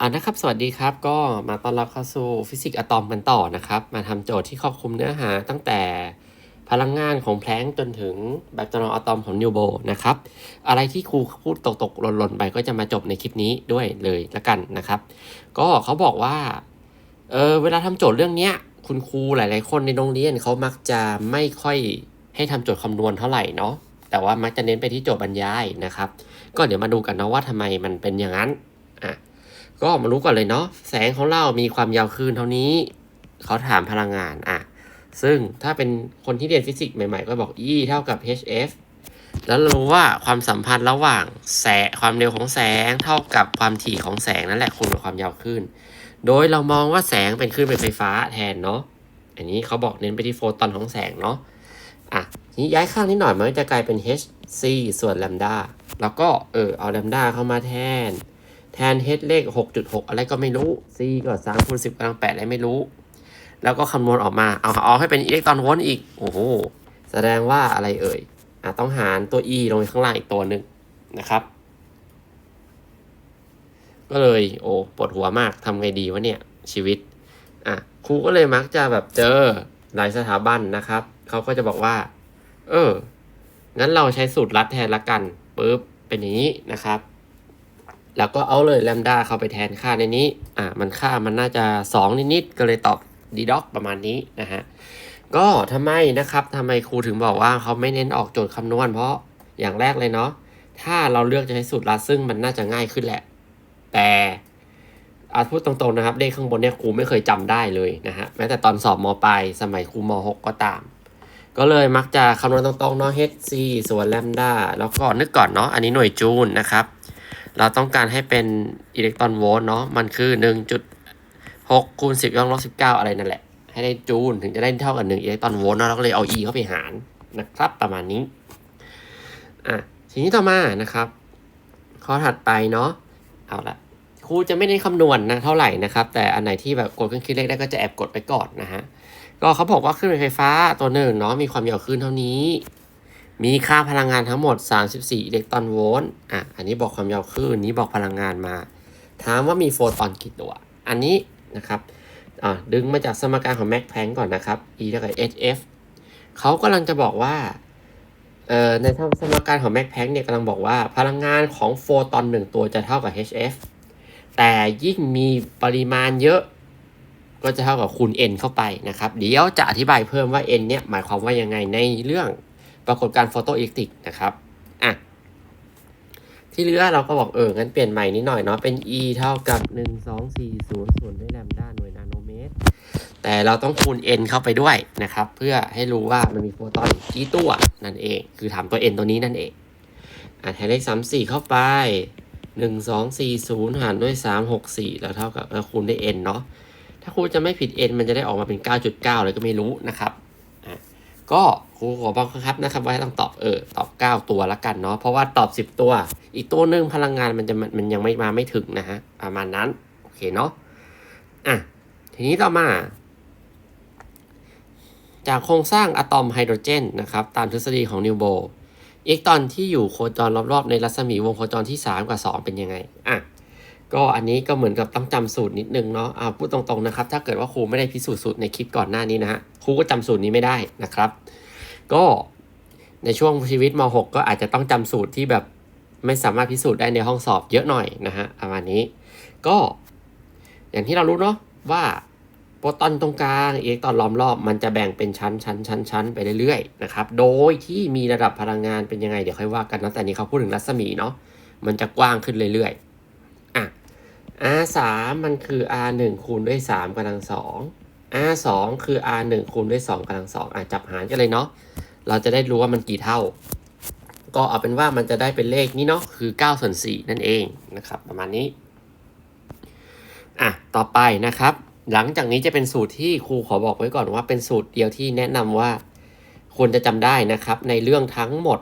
อ่านะครับ สวัสดีครับ ก็มาต้อนรับเข้าสู่ฟิสิกส์อะตอมกันต่อนะครับ มาทำโจทย์ที่ครอบคลุมเนื้อหาตั้งแต่พลังงานของแพลงจนถึงแบบจำลองอะตอมของนิวโบนะครับ อะไรที่ครูพูดตกๆ หล่นๆ ไปก็จะมาจบในคลิปนี้ด้วยเลยละกันนะครับ ก็เขาบอกว่า เออเวลาทำโจทย์เรื่องเนี้ย คุณครูหลาย ๆ คนในโรงเรียนเขามักจะไม่ค่อยให้ทำโจทย์คำนวณเท่าไหร่เนาะ แต่ว่ามักจะเน้นไปที่โจทย์บรรยายนะครับ ก็เดี๋ยวมาดูกันนะว่าทำไมมันเป็นอย่างนั้น อะ ก็มารู้ก่อนเลยเนาะแสงของเรามีความยาวคลื่นเท่านี้ เขาถามพลังงานอะซึ่งถ้าเป็นคนที่เรียนฟิสิกส์ใหม่ๆ ก็บอก E เท่ากับ hf แล้วรู้ว่าความสัมพันธ์ระหว่างแสงความเร็วของแสงเท่ากับความถี่ของแสงนั่นแหละคูณกับความยาวคลื่น โดยเรามองว่าแสงเป็นคลื่นเป็นไฟฟ้าแทนเนาะอันนี้เขาบอกเน้นไปที่โฟตอนของแสงเนาะอะนี้ย้ายข้างนิดหน่อยมันจะกลายเป็น hc ส่วนแลมดาแล้วก็เออเอาแลมดาเข้ามาแทน แทน h เลข 6.6 อะไรก็ไม่รู้ c ก็3คูณ10กำลัง8อะไรไม่รู้ แล้วก็คำนวณออกมา เอาเอาให้เป็นอิเล็กตรอนโวลต์อีก โอ้โห แสดงว่าอะไรเอ่ยอะต้องหารตัว e ลงไปข้างล่างอีกตัวหนึ่งนะครับ ก็เลย โอ้ปวดหัวมากทำไงดีวะเนี่ย ชีวิต อะครูก็เลยมักจะแบบเจอหลายสถาบันนะครับ เขาก็จะบอกว่า เออ งั้นเราใช้สูตรลัดแทนละกันปุ๊บเป็นอย่างนี้นะครับ แล้วก็เอาเลยแลมดาเข้าไปแทนค่าในนี้ อ่า มันค่ามันน่าจะ 2 นิดๆ ก็เลยตอบดีด็อกประมาณนี้นะฮะ ก็ทำไมนะครับทำไมครูถึงบอกว่าเขาไม่เน้นออกโจทย์คำนวณ เพราะอย่างแรกเลยเนาะ ถ้าเราเลือกจะใช้สูตรลัดซึ่งมันน่าจะง่ายขึ้นแหละ แต่อาพูดตรงๆนะครับเลขข้างบนเนี่ยครูไม่เคยจำได้เลยนะฮะ แม้แต่ตอนสอบมปลายสมัยครูม .6 ก็ตามก็เลยมักจะคำนวณตรงๆเนาะ hc ส่วนแลมดาแล้วก็นึกก่อนเนาะ อันนี้หน่วยจูลนะครับ เราต้องการให้เป็นอิเล็กตรอนโวลต์เนาะมันคือ 1.6คูณ10ยกกำลังลบ19อะไรนั่นแหละ ให้ได้จูลถึงจะได้เท่ากับ1อิเล็กตรอนโวลต์เนาะเราก็เลยเอา e เข้าไปหารนะครับ ประมาณนี้อะทีนี้ต่อมานะครับข้อถัดไปเนาะเอาละครูจะไม่ได้คำนวณนะเท่าไหร่นะครับ แต่อันไหนที่แบบกดเครื่องคิดเลขได้ก็จะแอบกดไปก่อนนะฮะก็เขาบอกว่าคลื่นไฟฟ้าตัวหนึ่งเนาะมีความยาวคลื่นเท่านี้ มีค่าพลังงานทั้งหมด 34 อิเล็กตรอนโวลต์ อะ อันนี้บอกความยาวคลื่น นี้บอกพลังงานมา ถามว่ามีโฟตอนกี่ตัว อันนี้นะครับ อะดึงมาจากสมการของแม็กแพงก่อนนะครับ E เท่ากับ hf เขากำลังจะบอกว่า เอ่อ ในสมการของแม็กแพงเนี่ยกำลังบอกว่า พลังงานของโฟตอนหนึ่งตัวจะเท่ากับ hf แต่ยิ่งมีปริมาณเยอะ ก็จะเท่ากับคูณ n เข้าไปนะครับ เดี๋ยวจะอธิบายเพิ่มว่า n เนี่ยหมายความว่ายังไงในเรื่อง ปรากฏการโฟโตอิเล็กตริกนะครับอะที่เหลือเราก็บอกเอองั้นเปลี่ยนใหม่นิดหน่อยเนาะเป็น e เท่ากับ 1 2 4 0ส่วนด้วยแลมด้าหน่วยนาโนเมตร แต่เราต้องคูณ n เข้าไปด้วยนะครับ เพื่อให้รู้ว่ามันมีโฟตอนกี่ตัวนั่นเอง คือถามตัว n ตัวนี้นั่นเองอะแทนเลข3 4 เข้าไปหนึ่งสองสี่ศูนย์หารด้วยสามหกสี่แล้วเท่ากับแล้วคูณด้วย n เนาะถ้าครูจะไม่ผิด n มันจะได้ออกมาเป็นเก้าจุดเก้าเลยก็ไม่รู้นะครับอะก็ ครูขอบังคับนะครับว่าให้ต้องตอบเออตอบเก้าตัวละกันเนาะเพราะว่าตอบสิบตัว อีกตัวหนึ่งพลังงานมันจะมันยังไม่มาไม่ถึงนะฮะประมาณนั้นโอเคเนาะอะทีนี้ต่อมา จากโครงสร้างอะตอมไฮโดรเจนนะครับตามทฤษฎีของนิวโบอิเล็กตรอนที่อยู่โคจรรอบๆ ในรัศมีวงโคจรที่ 3 กับ 2 เป็นยังไงอะก็อันนี้ก็เหมือนกับต้องจำสูตรนิดนึงเนาะอ่าพูดตรงๆนะครับ ถ้าเกิดว่าครูไม่ได้พิสูจน์สูตรในคลิปก่อนหน้านี้นะฮะครูก็จำสูตรนี้ไม่ได้นะครับ ก็ในช่วงชีวิตม .6 ก็อาจจะต้องจำสูตรที่แบบไม่สามารถพิสูจน์ได้ในห้องสอบเยอะหน่อยนะฮะประมาณนี้ ก็อย่างที่เรารู้เนาะว่าโปรตอนตรงกลางอิเล็กตรอนล้อมรอบมันจะแบ่งเป็นชั้นชั้นชั้นชั้นไปเรื่อยๆนะครับโดยที่มีระดับพลังงานเป็นยังไงเดี๋ยวค่อยว่ากันนะแต่นี้เขาพูดถึงรัศมีเนาะมันจะกว้างขึ้นเรื่อยๆอะ R 3มันคือ R 1คูณด้วย3กำลัง2 R 2คือ R 1คูณด้วย2กำลัง2อะจับหารกันเลยเนาะเราจะได้รู้ว่ามันกี่เท่า ก็เอาเป็นว่ามันจะได้เป็นเลขนี้เนาะคือ9ส่วน4นั่นเองนะครับ ประมาณนี้อะต่อไปนะครับ หลังจากนี้จะเป็นสูตรที่ครูขอบอกไว้ก่อนว่าเป็นสูตรเดียวที่แนะนำว่าควรจะจำได้นะครับ ในเรื่องทั้งหมด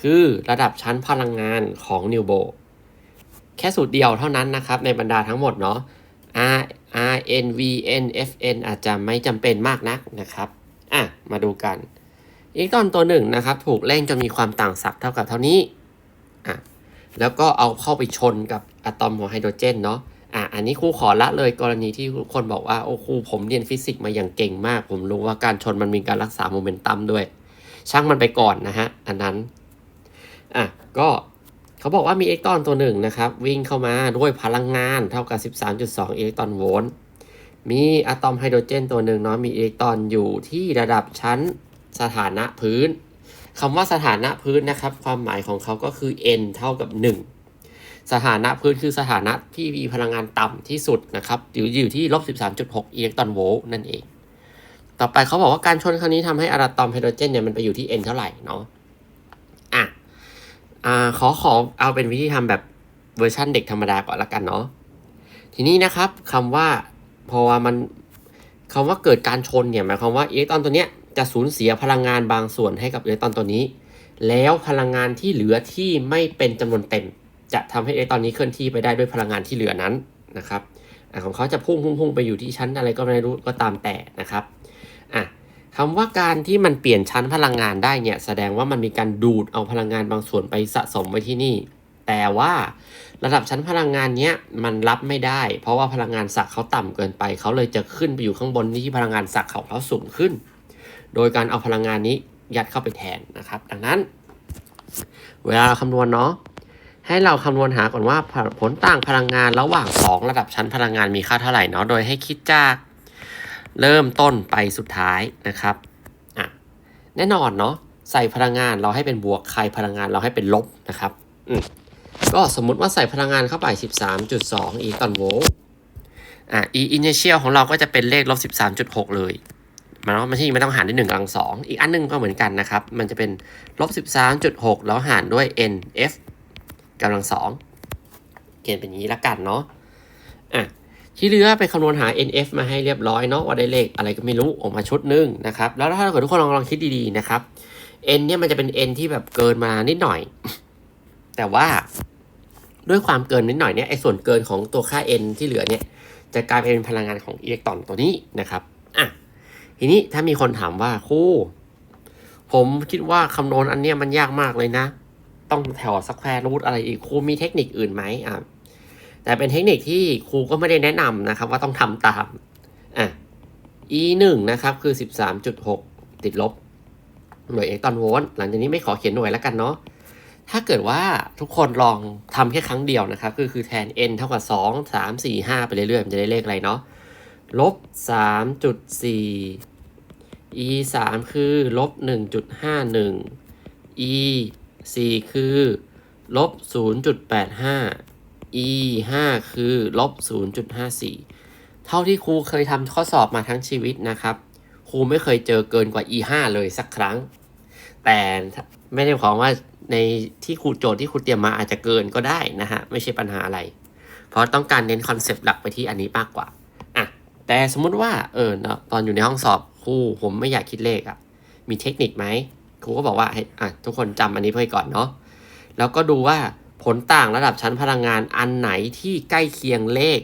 คือระดับชั้นพลังงานของนิวโบแค่สูตรเดียวเท่านั้นนะครับ ในบรรดาทั้งหมดเนาะ R N V N F N อาจจะไม่จำเป็นมากนักนะครับ อะ มาดูกันอิเล็กตรอนตัวหนึ่งนะครับ ถูกเร่งจนมีความต่างศักย์เท่ากับเท่านี้ อะ แล้วก็เอาเข้าไปชนกับอะตอมของไฮโดรเจนเนาะ อะ อันนี้ครูขอละเลยกรณีที่ทุกคนบอกว่า โอ้ครูผมเรียนฟิสิกส์มาอย่างเก่งมาก ผมรู้ว่าการชนมันมีการรักษาโมเมนตัมด้วย ช่างมันไปก่อนนะฮะ อันนั้น อะ ก็เขาบอกว่ามีอิเล็กตรอนตัวหนึ่งนะครับ วิ่งเข้ามาด้วยพลังงานเท่ากับ 13.2อิเล็กตรอนโวลต์ มีอะตอมไฮโดรเจนตัวหนึ่งเนาะมีอิเล็กตรอนอยู่ที่ระดับชั้นสถานะพื้นคำว่าสถานะพื้นนะครับ ความหมายของเขาก็คือ n เท่ากับ 1 สถานะพื้นคือสถานะที่มีพลังงานต่ำที่สุดนะครับอยู่อยู่ที่ลบ13.6อิเล็กตรอนโวลต์นั่นเอง ต่อไปเขาบอกว่าการชนครั้งนี้ทำให้อะตอมไฮโดรเจนเนี่ยมันไปอยู่ที่ n เท่าไหร่เนาะอะอ่าขอขอเอาเป็นวิธีทำแบบเวอร์ชั่นเด็กธรรมดาก่อนละกันเนาะทีนี้นะครับคำว่า พอว่ามันคำว่าเกิดการชนเนี่ยหมายความว่าอิเล็กตรอนตัวเนี้ยจะสูญเสียพลังงานบางส่วนให้กับอิเล็กตรอนตัวนี้ แล้วพลังงานที่เหลือที่ไม่เป็นจำนวนเต็ม จะทำให้อิเล็กตรอนนี้เคลื่อนที่ไปได้ด้วยพลังงานที่เหลือนั้นนะครับอของเขาจะพุ่งพุ่งพุ่งไปอยู่ที่ชั้นอะไรก็ไม่รู้ก็ตามแต่นะครับอะคำว่าการที่มันเปลี่ยนชั้นพลังงานได้เนี่ยแสดงว่ามันมีการดูดเอาพลังงานบางส่วนไปสะสมไว้ที่นี่ แต่ว่า ระดับชั้นพลังงานเนี้ยมันรับไม่ได้ เพราะว่าพลังงานสักเขาต่ำเกินไป เขาเลยจะขึ้นไปอยู่ข้างบนที่พลังงานสักของเขาสูงขึ้น โดยการเอาพลังงานนี้ยัดเข้าไปแทนนะครับ ดังนั้น เวลาเราคำนวณเนาะให้เราคำนวณหาก่อนว่าผลต่างพลังงานระหว่าง 2 ระดับชั้นพลังงานมีค่าเท่าไหร่เนาะโดยให้คิดจากเริ่มต้นไปสุดท้ายนะครับอะแน่นอนเนาะใส่พลังงานเราให้เป็นบวกใครพลังงานเราให้เป็นลบนะครับอืม ก็สมมุติว่าใส่พลังงานเข้าไป 13.2 อีกตอนโวลต์อะ e initial ของเราก็จะเป็นเลขลบ 13.6 เลย มันไม่ใช่ไม่ต้องหารด้วย1กำลังสองอีกอันหนึงก็เหมือนกันนะครับ มันจะเป็นลบ 13.6 แล้วหารด้วย n f กำลังสองเกณฑ์เป็นอย่างนี้ละกันเนาะอะที่เหลือไปคำนวณหา nf มาให้เรียบร้อยเนาะว่าได้เลขอะไรก็ไม่รู้ออกมาชุดหนึงนะครับ แล้วถ้าเกิดทุกคนลองลองคิดดีๆนะครับ n เนี่ยมันจะเป็น n ที่แบบเกินมานิดหน่อย แต่ว่าด้วยความเกินนิดหน่อยเนี่ยไอ้ส่วนเกินของตัวค่า n ที่เหลือเนี่ยจะกลายเป็นพลังงานของอิเล็กตรอนตัวนี้นะครับอะทีนี้ถ้ามีคนถามว่าครูผมคิดว่าคำนวณอันเนี้ยมันยากมากเลยนะ ต้องแถวสแควร์รูทอะไรอีกครูมีเทคนิคอื่นไหมอะแต่เป็นเทคนิคที่ครูก็ไม่ได้แนะนำนะครับ ว่าต้องทำตามอะ e หนึ่งนะครับคือสิบสามจุดหกติดลบหน่วยอิเล็กตรอนโวลต์หลังจากนี้ไม่ขอเขียนหน่วยแล้วกันเนาะ ถ้าเกิดว่าทุกคนลองทำแค่ครั้งเดียวนะครับ ก็คือแทน n เท่ากับสองสามสี่ห้าไปเรื่อยๆ มันจะได้เลขอะไรเนาะลบสามจุดสี่ e สามคือลบหนึ่งจุดห้าหนึ่ง e สี่คือลบศูนย์จุดแปดห้า e ห้าคือลบศูนย์จุดห้าสี่เท่าที่ครูเคยทำข้อสอบมาทั้งชีวิตนะครับ ครูไม่เคยเจอเกินกว่า e ห้าเลยสักครั้ง แต่ไม่ได้ความว่า ในที่ครูโจทย์ที่ครูเตรียมมาอาจจะเกินก็ได้นะฮะไม่ใช่ปัญหาอะไร เพราะต้องการเน้นคอนเซปต์หลักไปที่อันนี้มากกว่าอะแต่สมมุติว่าเออเนาะตอนอยู่ในห้องสอบครูผมไม่อยากคิดเลขอะ่ะมีเทคนิคไหมครูก็บอกว่าให้อะทุกคนจำอันนี้เพื่อก่อนเนาะแล้วก็ดูว่าผลต่างระดับชั้นพลังงานอันไหนที่ใกล้เคียงเลข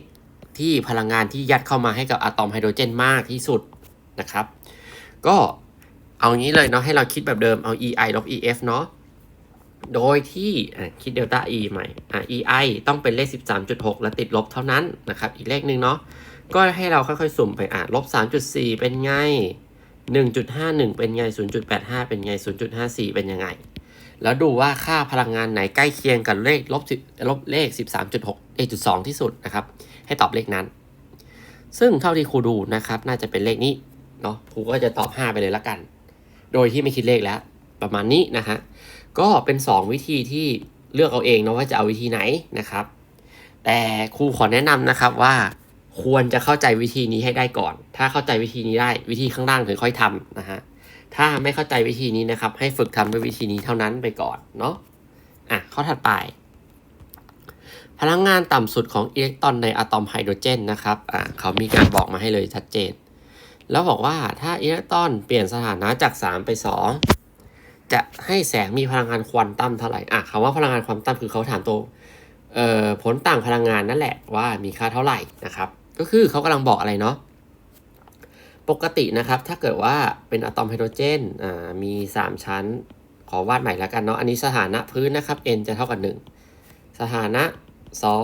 ที่พลังงานที่ยัดเข้ามาให้กับอะตอมไฮโดรเจนมากที่สุดนะครับ ก็เอางี้เลยเนาะให้เราคิดแบบเดิมเอา ei ลบ ef เนาะ โดยที่คิดเดลต้า e ใหม่ ei ต้องเป็นเลข 13.6 และติดลบเท่านั้นนะครับ อีกเลขหนึ่งเนาะ ก็ให้เราค่อยๆ สุ่มไปอะลบ 3.4 เป็นไง 1.51 เป็นไง 0.85 เป็นไง 0.54 เป็นยังไง แล้วดูว่าค่าพลังงานไหนใกล้เคียงกับเลขลบ10ลบเลข 13.6เลขจุด2ที่สุดนะครับ ให้ตอบเลขนั้น ซึ่งเท่าที่ครูดูนะครับ น่าจะเป็นเลขนี้เนาะ ครูก็จะตอบ 5 ไปเลยละกัน โดยที่ไม่คิดเลขแล้ว ประมาณนี้นะฮะ ก็เป็น 2 วิธีที่เลือกเอาเองนะว่าจะเอาวิธีไหนนะครับ แต่ครูขอแนะนำนะครับว่าควรจะเข้าใจวิธีนี้ให้ได้ก่อน ถ้าเข้าใจวิธีนี้ได้วิธีข้างล่างถึงค่อยทำนะฮะ ถ้าไม่เข้าใจวิธีนี้นะครับ ให้ฝึกทำด้วยวิธีนี้เท่านั้นไปก่อนเนาะ อะข้อถัดไป พลังงานต่ำสุดของอิเล็กตรอนในอะตอมไฮโดรเจนนะครับ อะเขามีการบอกมาให้เลยชัดเจน แล้วบอกว่าถ้าอิเล็กตรอนเปลี่ยนสถานะจาก 3 ไป 2 จะให้แสงมีพลังงานควอนตัมเท่าไหร่อะคำว่าพลังงานควอนตัมคือเขาถามตัวเอ่อผลต่างพลังงานนั่นแหละว่ามีค่าเท่าไหร่นะครับ ก็คือเขากำลังบอกอะไรเนาะปกตินะครับ ถ้าเกิดว่าเป็นอะตอมไฮโดรเจนอ่ามี 3 ชั้น ขอวาดใหม่แล้วกันเนาะอันนี้สถานะพื้นนะครับ n จะเท่ากับ 1 สถานะ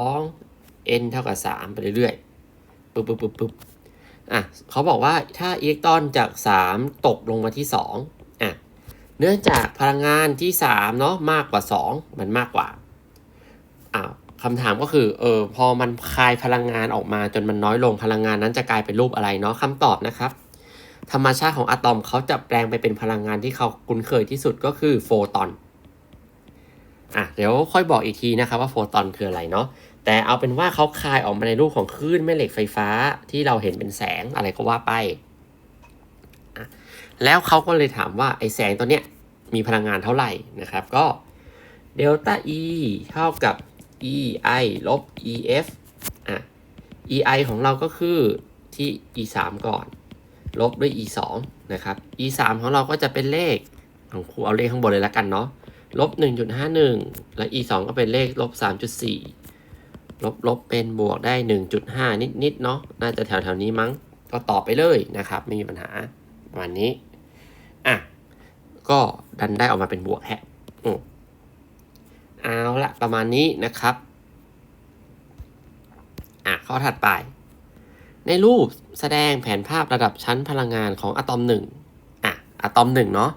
2 n เท่ากับ 3 ไปเรื่อยๆปึ๊บปึ๊บปึ๊บปึ๊บอะเขาบอกว่าถ้าอิเล็กตรอนจาก 3 ตกลงมาที่2อะ เนื่องจากพลังงานที่3เนาะมากกว่า 2 มันมากกว่าอ้าวคำถามก็คือเออพอมันคายพลังงานออกมาจนมันน้อยลงพลังงานนั้นจะกลายเป็นรูปอะไรเนาะคำตอบนะครับ ธรรมชาติของอะตอมเขาจะแปลงไปเป็นพลังงานที่เขาคุ้นเคยที่สุดก็คือโฟตอนอะเดี๋ยวค่อยบอกอีกทีนะครับว่าโฟตอนคืออะไรเนาะแต่เอาเป็นว่าเขาคายออกมาในรูปของคลื่นแม่เหล็กไฟฟ้าที่เราเห็นเป็นแสงอะไรก็ว่าไปอะแล้วเขาก็เลยถามว่าไอแสงตัวเนี้ย มีพลังงานเท่าไหร่นะครับ ก็เดลต้า E เท่ากับ E I ลบ E F อะ E I ของเราก็คือที่ E 3ก่อน ลบด้วย E 2นะครับ E 3ของเราก็จะเป็นเลขของครูเอาเลขข้างบนเลยแล้วกันเนาะลบ 1.51 แล้ว E 2ก็เป็นเลขลบ 3.4 ลบลบเป็นบวกได้ 1.5 นิดนิดๆเนาะ น่าจะแถวแถวนี้มั้ง ก็ตอบไปเลยนะครับ ไม่มีปัญหาประมาณนี้ อะ ก็ดันได้ออกมาเป็นบวกแฮะเอาละประมาณนี้นะครับ อะข้อถัดไป ในรูปแสดงแผนภาพระดับชั้นพลังงานของอะตอมหนึ่งอะอะตอมหนึ่งเนาะ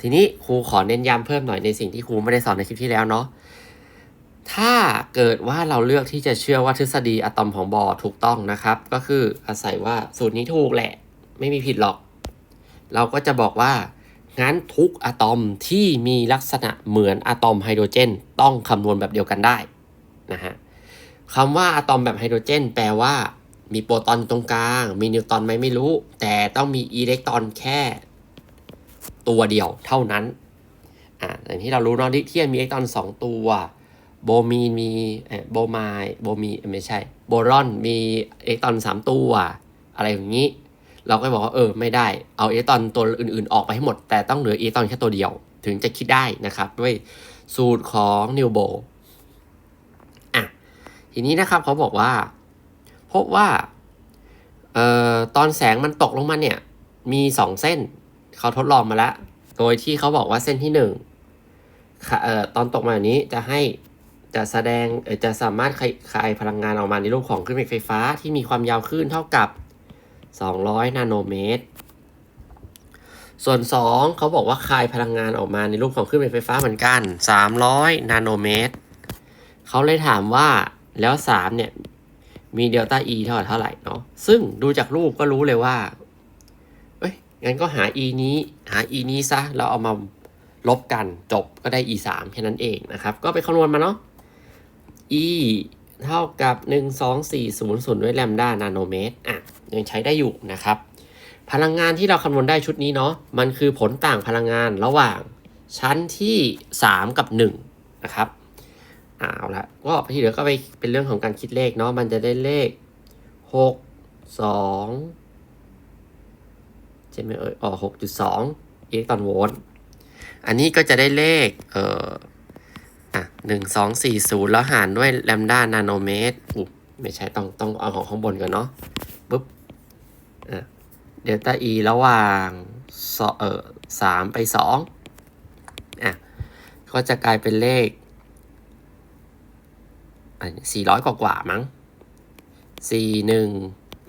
ทีนี้ครูขอเน้นย้ำเพิ่มหน่อยในสิ่งที่ครูไม่ได้สอนในคลิปที่แล้วเนาะถ้าเกิดว่าเราเลือกที่จะเชื่อว่าทฤษฎีอะตอมของบอร์ถูกต้องนะครับ ก็คืออาศัยว่าสูตรนี้ถูกแหละ ไม่มีผิดหรอก เราก็จะบอกว่า งั้นทุกอะตอมที่มีลักษณะเหมือนอะตอมไฮโดรเจน ต้องคำนวณแบบเดียวกันได้นะฮะคำว่าอะตอมแบบไฮโดรเจน แปลว่า มีโปรตอนตรงกลาง มีนิวตรอนไหมไม่รู้ แต่ต้องมีอิเล็กตรอนแค่ ตัวเดียวเท่านั้นอ่าอย่างที่เรารู้เนาะลิเทียมมีอิเล็กตรอนสองตัว โบมีนมีเอ่อโบไมายโบมีไม่ใช่ โบรอนมีอิเล็กตรอนสามตัว อะไรอย่างนี้ เราก็บอกว่าเออไม่ได้เอาอิเล็กตรอนตัวอื่นๆ ออกไปให้หมด แต่ต้องเหลืออิเล็กตรอนแค่ตัวเดียว ถึงจะคิดได้นะครับ ด้วยสูตรของนิวโบอะทีนี้นะครับเขาบอกว่า พบว่าเอ่อตอนแสงมันตกลงมาเนี่ย มีสองเส้นเขาทดลองมาแล้ว โดยที่เขาบอกว่าเส้นที่หนึ่งค่ะเอ่อตอนตกมาแบบนี้จะให้จะแสดงจะสามารถคายคายพลังงานออกมาในรูปของคลื่นไฟฟ้าที่มีความยาวคลื่นเท่ากับ 200 นาโนเมตร ส่วน 2 เขาบอกว่าคายพลังงานออกมาในรูปของคลื่นไฟฟ้าเหมือนกัน 300 นาโนเมตร เขาเลยถามว่าแล้ว 3 เนี่ย มีเดลต้า E เท่ากับเท่าไหร่เนาะ ซึ่งดูจากรูปก็รู้เลยว่า เอ้ย งั้นก็หา E นี้ หา E นี้ซะ แล้วเอามาลบกันจบก็ได้ E 3แค่นั้นเองนะครับ ก็ไปคำนวณมาเนาะ E เท่ากับ 12400 ด้วยแลมด้านาโนเมตรอะยังใช้ได้อยู่นะครับ พลังงานที่เราคำนวณได้ชุดนี้เนาะมันคือผลต่างพลังงานระหว่างชั้นที่ 3 กับ 1 นะครับเอาละก็ที่เหลือก็ไปเป็นเรื่องของการคิดเลขเนาะมันจะได้เลข 6 2ใช่ไหมเอ่ยอ๋อ6.2อิเล็กตรอนโวลต์อันนี้ก็จะได้เลขเอ่อ อะหนึ่งสองสี่ศูนย์แล้วหารด้วยแลมดานาโนเมตรอุ๊ไม่ใช่ต้องต้องเอาของข้างบนก่อนเนาะปุ๊บอะเดลต้าอีระหว่างสเออสามไปสองอะก็จะกลายเป็นเลขสี่ร้อยกว่ากว่ามั้งสี่หนึ่ง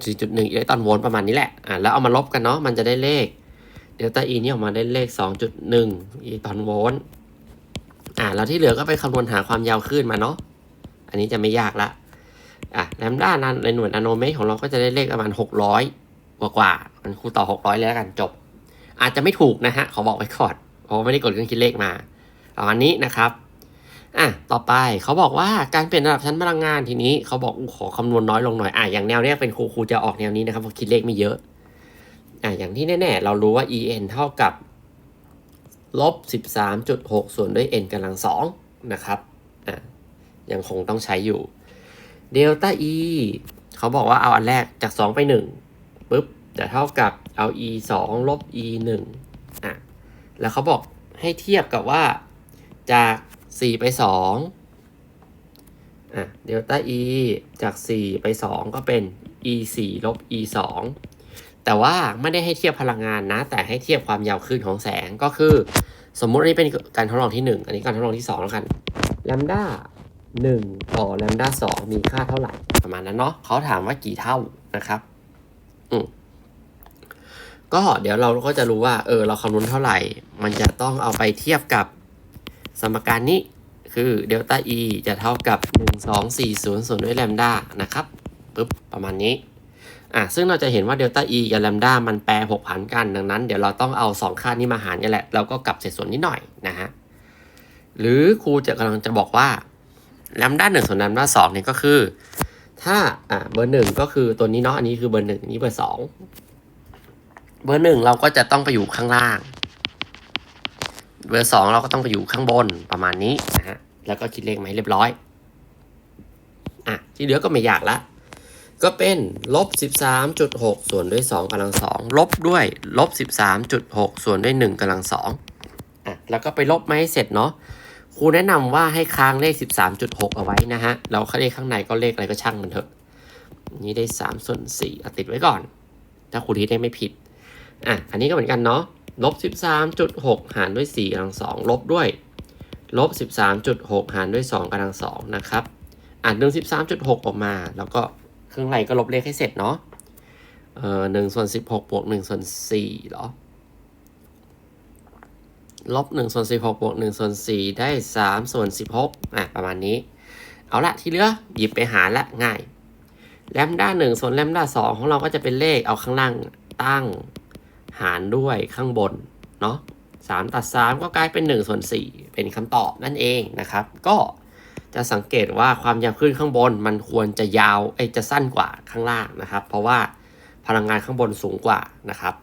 สี่จุดหนึ่งอิเล็กตรอนโวลต์ประมาณนี้แหละอะแล้วเอามาลบกันเนาะมันจะได้เลขเดลต้าอีนี่ออกมาได้เลขสองจุดหนึ่งอิเล็กตรอนโวลต์ อ่าแล้วที่เหลือก็ไปคำนวณหาความยาวคลื่นมาเนาะ อันนี้จะไม่ยากละ อะแลมด้านันในหน่วยนาโนเมตรของเราก็จะได้เลขประมาณหกร้อยกว่ากว่ามันครูต่อหกร้อยแล้วกันจบ อาจจะไม่ถูกนะฮะ ขอบอกไว้ก่อนเพราะไม่ได้กดเครื่องคิดเลขมาประมาณนี้นะครับ อะ ต่อไปเขาบอกว่าการเปลี่ยนระดับชั้นพลังงานทีนี้เขาบอกขอคำนวณน้อยลงหน่อย อะ อย่างแนวเนี้ยเป็นครูครูจะออกแนวนี้นะครับเพราะคิดเลขไม่เยอะ อะ อย่างที่แน่ๆ เรารู้ว่า en เท่ากับ ลบ 13.6 ส่วนด้วย n กำลังสองนะครับอะยังคงต้องใช้อยู่เดลต้า e เขาบอกว่าเอาอันแรกจาก 2 ไป1ปุ๊บจะเท่ากับเอา e 2ลบ e 1อะแล้วเขาบอกให้เทียบกับว่าจาก 4 ไป2อะเดลต้า e จาก 4 ไป 2 ก็เป็น e 4ลบ e 2 แต่ว่าไม่ได้ให้เทียบพลังงานนะ แต่ให้เทียบความยาวคลื่นของแสงก็คือ สมมุติอันนี้เป็นการทดลองที่ 1 อันนี้การทดลองที่2แล้วกันแลมด้า1 ต่อแลมด้า2มีค่าเท่าไหร่ประมาณนั้นเนาะเขาถามว่ากี่เท่านะครับอืมก็เดี๋ยวเราก็จะรู้ว่าเออเราคำนวณเท่าไหร่ มันจะต้องเอาไปเทียบกับสมการนี้คือเดลต้า e จะเท่ากับ 1 2 4 0 0 ด้วยแลมด้านะครับปึ๊บประมาณนี้ อะซึ่งเราจะเห็นว่าเดลต้า e กับแลมด้ามันแปรผกผันกัน ดังนั้นเดี๋ยวเราต้องเอา 2 ค่านี้มาหารกันแหละแล้วก็กลับเศษส่วนนิดหน่อยนะฮะ หรือครูจะกำลังจะบอกว่าแลมด้าหนึ่งส่วนแลมด้าสองเนี่ยก็คือ ถ้าอ่าเบอร์หนึ่งก็คือตัวนี้เนาะ อันนี้คือเบอร์หนึ่งอันนี้เบอร์สองเบอร์หนึ่งเราก็จะต้องไปอยู่ข้างล่าง เบอร์สองเราก็ต้องไปอยู่ข้างบนประมาณนี้นะฮะ แล้วก็คิดเลขมาให้เรียบร้อย อะ ที่เหลือก็ไม่ยากละ ก็เป็นลบ 13.6 ส่วนด้วย 2กำลัง2ลบด้วยลบ 13.6 ส่วนด้วย 1กำลัง2อะแล้วก็ไปลบมาให้เสร็จเนาะครูแนะนำว่าให้ค้างเลข 13.6 เอาไว้นะฮะแล้วเลขข้างในก็เลขอะไรก็ช่างมันเถอะ นี่ได้ 3 ส่วน4อ่ติดไว้ก่อน ถ้าครูทิศได้ไม่ผิดอะอันนี้ก็เหมือนกันเนาะลบ 13.6 หารด้วย4กำลัง2ลบด้วยลบ 13.6 หารด้วย2กำลัง2นะครับอ่านดึง13.6 ออกมาแล้วก็ เครื่องไรก็ลบเลขให้เสร็จเนาะเอ่อหนึ่งส่วนสิบหกบวกหนึ่งส่วนสี่หรอลบหนึ่งส่วนสิบหกบวกหนึ่งส่วนสี่ได้สามส่วนสิบหกอะประมาณนี้ เอาละที่เหลือหยิบไปหารละง่ายแลมด้าหนึ่งส่วนแลมด้าสองของเราก็จะเป็นเลขเอาข้างล่างตั้งหารด้วยข้างบนเนาะสามตัดสามก็กลายเป็นหนึ่งส่วนสี่เป็นคำตอบนั่นเองนะครับ ก็ จะสังเกตว่าความยาวคลื่นข้างบนมันควรจะยาวไอจะสั้นกว่าข้างล่างนะครับ เพราะว่าพลังงานข้างบนสูงกว่านะครับ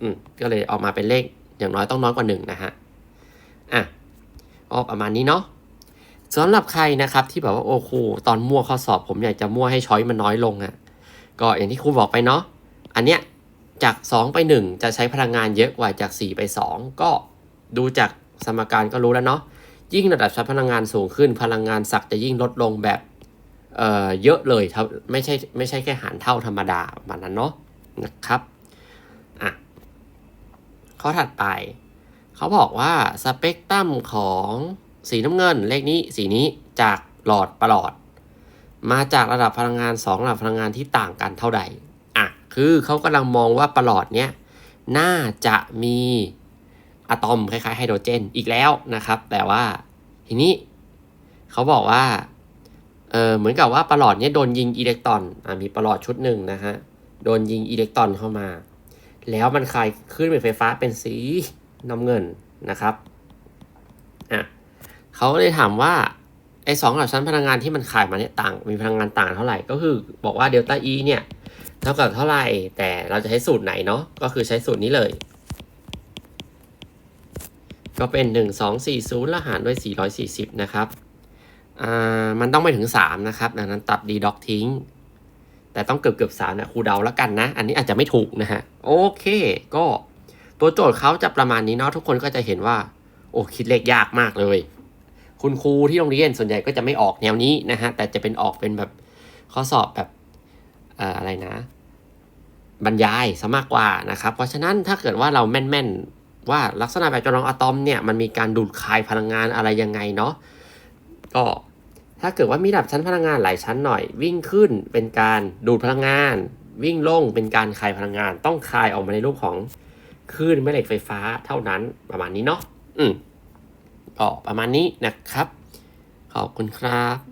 อืมก็เลยออกมาเป็นเลขอย่างน้อยต้องน้อยกว่าหนึ่งนะฮะอะก็ประมาณนี้เนาะสำหรับใครนะครับที่แบบว่าโอ้ครูตอนมั่วข้อสอบ ผมอยากจะมั่วให้ช้อยมันน้อยลงอะ่ะก็อย่างที่ครูบอกไปเนาะอันเนี้ยจาก 2 ไป 1 จะใช้พลังงานเยอะกว่าจาก 4 ไป 2 ก็ดูจากสมการก็รู้แล้วเนาะ ยิ่งระดับใช้นพลังงานสูงขึ้น พลังงานศักจะยิ่งลดลงแบบเอ่อเยอะเลยครับไม่ใช่ไม่ใช่แค่หารเท่าธรรมดาประมาณนั้นเนาะนะครับอะข้อถัดไป เขาบอกว่าสเปกตรัมของสีน้ำเงินเลขนี้สีนี้จากหลอดประหลอด มาจากระดับพลังงาน 2 ระดับพลังงานที่ต่างกันเท่าใดอะคือเขากำลังมองว่าประหลอดเนี้ยน่าจะมี อะตอมคล้ายๆไฮโดรเจนอีกแล้วนะครับ แต่ว่าทีนี้เขาบอกว่าเออเหมือนกับว่าประหลอดเนี้ยโดนยิงอิเล็กตรอนอะมีประหลอดชุดหนึ่งนะฮะโดนยิงอิเล็กตรอนเข้ามา แล้วมันคลายขึ้นเป็นไฟฟ้าเป็นสีน้ำเงินนะครับอะเขาเลยถามว่าไอ้สองระดับชั้นพลังงานที่มันขายมาเนี่ยต่างมีพลังงานต่างเท่าไหร่ ก็คือบอกว่าเดลต้า E เนี่ยเท่ากับเท่าไหร่ แต่เราจะใช้สูตรไหนเนาะก็คือใช้สูตรนี้เลย ก็เป็น 1 2 4 0แล้วหารด้วย 440 นะครับอ่ามันต้องไปถึง 3 นะครับ ดังนั้นตัดดีด็อกทิ้ง แต่ต้องเกือบเกือบสามนะครูเดาแล้วกันนะ อันนี้อาจจะไม่ถูกนะฮะ โอเค ก็ตัวโจทย์เขาจะประมาณนี้เนาะทุกคนก็จะเห็นว่า โอ้คิดเลขยากมากเลย คุณครูที่โรงเรียนส่วนใหญ่ก็จะไม่ออกแนวนี้นะฮะ แต่จะเป็นออกเป็นแบบข้อสอบแบบอ่ออะไรนะ บรรยายซะมากกว่านะครับ เพราะฉะนั้นถ้าเกิดว่าเราแม่นๆ ว่าลักษณะแบบจำลองอะตอมเนี่ยมันมีการดูดคายพลังงานอะไรยังไงเนาะก็ถ้าเกิดว่ามีระดับชั้นพลังงานหลายชั้นหน่อย วิ่งขึ้นเป็นการดูดพลังงาน วิ่งลงเป็นการคายพลังงาน ต้องคายออกมาในรูปของคลื่นแม่เหล็กไฟฟ้าเท่านั้นประมาณนี้เนาะอืมก็ประมาณนี้นะครับ ขอบคุณครับ